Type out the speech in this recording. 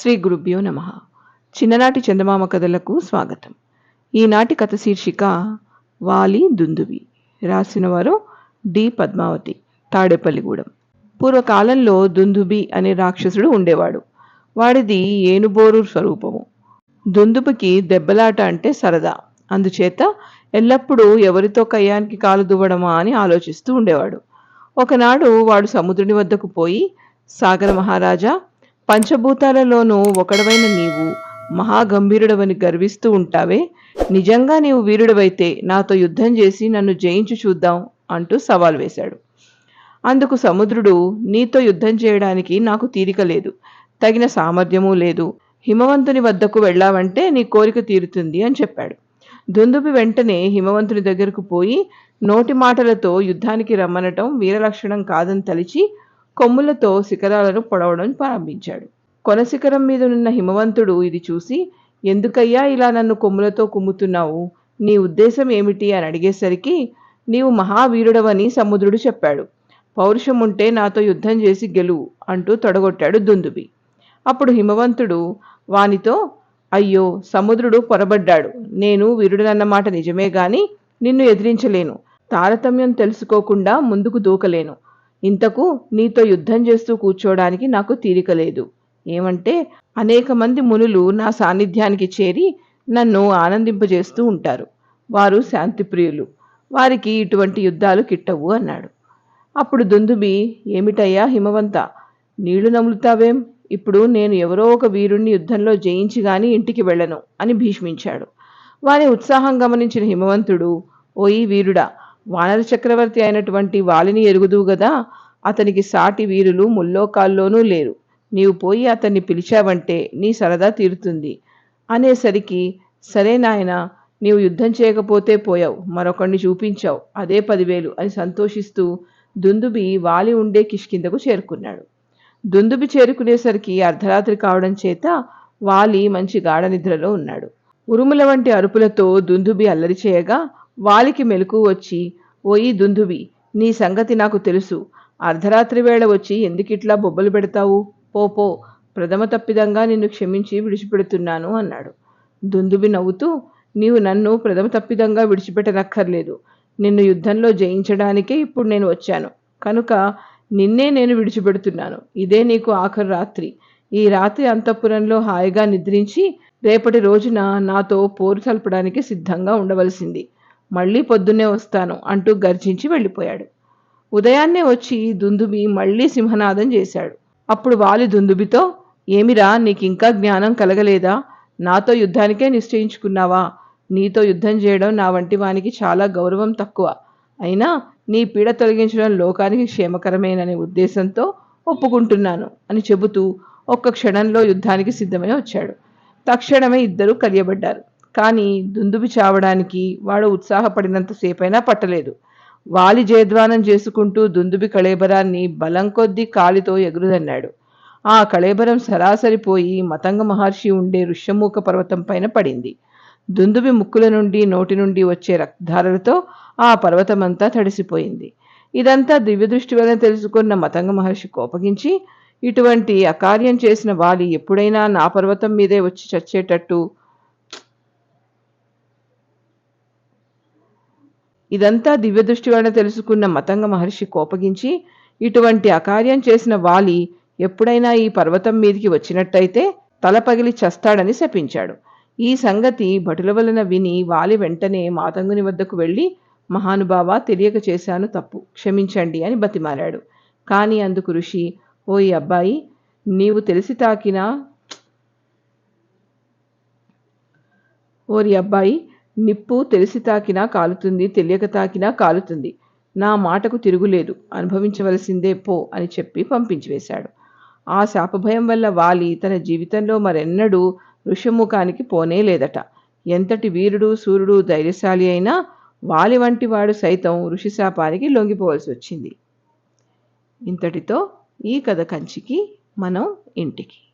శ్రీ గురుభ్యో నమ. చిన్ననాటి చందమామ కథలకు స్వాగతం. ఈనాటి కథ శీర్షిక వాలి దుందువి. రాసినవారు డి పద్మావతి తాడేపల్లిగూడెం. పూర్వకాలంలో దుందుబి అనే రాక్షసుడు ఉండేవాడు. వాడిది ఏనుబోరు స్వరూపము. దుందుబకి దెబ్బలాట అంటే సరదా. అందుచేత ఎల్లప్పుడూ ఎవరితో కయ్యానికి కాలు దువ్వడమా అని ఆలోచిస్తూ ఉండేవాడు. ఒకనాడు వాడు సముద్రుని వద్దకు పోయి సాగర మహారాజా పంచభూతాలలోనూ ఒకడవైన నీవు మహాగంభీరుడవని గర్విస్తూ ఉంటావే. నిజంగా నీవు వీరుడవైతే నాతో యుద్ధం చేసి నన్ను జయించి చూద్దాం అంటూ సవాల్ వేశాడు. అందుకు సముద్రుడు నీతో యుద్ధం చేయడానికి నాకు తీరిక లేదు. తగిన సామర్థ్యమూ లేదు. హిమవంతుని వద్దకు వెళ్ళావంటే నీ కోరిక తీరుతుంది అని చెప్పాడు. దుందుబి వెంటనే హిమవంతుని దగ్గరకు పోయి నోటి మాటలతో యుద్ధానికి రమ్మనటం వీరలక్షణం కాదని తలిచి కొమ్ములతో శిఖరాలను పొడవడం ప్రారంభించాడు. కొన శిఖరం మీద ఉన్న హిమవంతుడు ఇది చూసి ఎందుకయ్యా ఇలా నన్ను కొమ్ములతో కుమ్ముతున్నావు? నీ ఉద్దేశం ఏమిటి? అని అడిగేసరికి నీవు మహావీరుడవని సముద్రుడు చెప్పాడు. పౌరుషం ఉంటే నాతో యుద్ధం చేసి గెలువు అంటూ తొడగొట్టాడు దుందుబి. అప్పుడు హిమవంతుడు వానితో అయ్యో సముద్రుడు పొరబడ్డాడు. నేను వీరుడనన్నమాట నిజమే గాని నిన్ను ఎదిరించలేను. తారతమ్యం తెలుసుకోకుండా ముందుకు దూకలేను. ఇంతకు నీతో యుద్ధం చేస్తూ కూర్చోడానికి నాకు తీరిక లేదు. ఏమంటే అనేక మంది మునులు నా సాన్నిధ్యానికి చేరి నన్ను ఆనందింపజేస్తూ ఉంటారు. వారు శాంతిప్రియులు వారికి ఇటువంటి యుద్ధాలు కిట్టవు అన్నాడు. అప్పుడు దుందుబి ఏమిటయ్యా హిమవంత? నీళ్ళు నములుతావేం? ఇప్పుడు నేను ఎవరో ఒక వీరుణ్ణి యుద్ధంలో జయించి గాని ఇంటికి వెళ్ళను అని భీష్మించాడు. వారి ఉత్సాహం గమనించిన హిమవంతుడు ఓయి వీరుడా వానర చక్రవర్తి అయినటువంటి వాలిని ఎరుగుదువు గదా? అతనికి సాటి వీరులు ముల్లోకాల్లోనూ లేరు. నీవు పోయి అతన్ని పిలిచావంటే నీ సరదా తీరుతుంది. అనేసరికి సరే నాయన నీవు యుద్ధం చేయకపోతే పోయావు. మరొకడిని చూపించావు. అదే పదివేలు అని సంతోషిస్తూ దుందుబి వాలి ఉండే కిష్కిందకు చేరుకున్నాడు. దుందుబి చేరుకునేసరికి అర్ధరాత్రి కావడం చేత వాలి మంచి గాఢ నిద్రలో ఉన్నాడు. ఉరుముల వంటి అరుపులతో దుందుబి అల్లరి చేయగా వాలికి మెలకు వచ్చి ఓయి దుందుబి నీ సంగతి నాకు తెలుసు. అర్ధరాత్రి వేళ వచ్చి ఎందుకిట్లా బొబ్బలు పెడతావు? పో పో ప్రథమ తప్పిదంగా నిన్ను క్షమించి విడిచిపెడుతున్నాను అన్నాడు. దుందుబి నవ్వుతూ నీవు నన్ను ప్రథమ తప్పిదంగా విడిచిపెట్టనక్కర్లేదు. నిన్ను యుద్ధంలో జయించడానికే ఇప్పుడు నేను వచ్చాను. కనుక నిన్నే నేను విడిచిపెడుతున్నాను. ఇదే నీకు ఆఖరు రాత్రి. ఈ రాత్రి అంతఃపురంలో హాయిగా నిద్రించి రేపటి రోజున నాతో పోరు తలపడానికి సిద్ధంగా ఉండవలసింది. మళ్ళీ పొద్దున్నే వస్తాను అంటూ గర్జించి వెళ్ళిపోయాడు. ఉదయాన్నే వచ్చి దుందుబి మళ్ళీ సింహనాదం చేశాడు. అప్పుడు వాలి దుందుబితో ఏమిరా నీకింకా జ్ఞానం కలగలేదా? నాతో యుద్ధానికే నిశ్చయించుకున్నావా? నీతో యుద్ధం చేయడం నా వంటి వానికి చాలా గౌరవం తక్కువ. అయినా నీ పీడ తొలగించడం లోకానికి క్షేమకరమేననే ఉద్దేశంతో ఒప్పుకుంటున్నాను అని చెబుతూ ఒక్క క్షణంలో యుద్ధానికి సిద్ధమై వచ్చాడు. తక్షణమే ఇద్దరూ కలియబడ్డారు. కానీ దుందుబి చావడానికి వాడు ఉత్సాహపడినంతసేపైనా పట్టలేదు. వాలి జయధ్వానం చేసుకుంటూ దుందుబి కళేబరాన్ని బలం కొద్దీ కాలితో ఎగురుదన్నాడు. ఆ కళేబరం సరాసరి పోయి మతంగ మహర్షి ఉండే ఋష్యమూక పర్వతం పైన పడింది. దుందుబి ముక్కుల నుండి నోటి నుండి వచ్చే రక్తధారలతో ఆ పర్వతమంతా తడిసిపోయింది. ఇదంతా దివ్యదృష్టి వలన తెలుసుకున్న మతంగ మహర్షి కోపగించి ఇటువంటి అకార్యం చేసిన వాలి ఎప్పుడైనా నా పర్వతం మీదే వచ్చి చచ్చేటట్టు ఇదంతా దివ్యదృష్టి వలన తెలుసుకున్న మతంగ మహర్షి కోపగించి ఇటువంటి అకార్యం చేసిన వాలి ఎప్పుడైనా ఈ పర్వతం మీదికి వచ్చినట్టయితే తల పగిలి చస్తాడని శపించాడు. ఈ సంగతి భటుల వలన విని వాలి వెంటనే మాతంగుని వద్దకు వెళ్ళి మహానుభావ తెలియక చేశాను తప్పు క్షమించండి అని బతిమాలాడు. కానీ అందుకు ఋషి ఓయ్ అబ్బాయి నీవు తెలిసి తాకినా? ఓరి అబ్బాయి నిప్పు తెలిసి తాకినా కాలుతుంది తెలియక తాకినా కాలుతుంది. నా మాటకు తిరుగులేదు. అనుభవించవలసిందే పో అని చెప్పి పంపించివేశాడు ఆ శాపభయం వల్ల వాలి తన జీవితంలో మరెన్నడూ ఋషముఖానికి పోనే లేదట. ఎంతటి వీరుడు సూర్యుడు ధైర్యశాలి అయినా వాలి వంటి వాడు సైతం ఋషి శాపానికి లొంగిపోవలసి వచ్చింది. ఇంతటితో ఈ కథ కంచికి మనం ఇంటికి.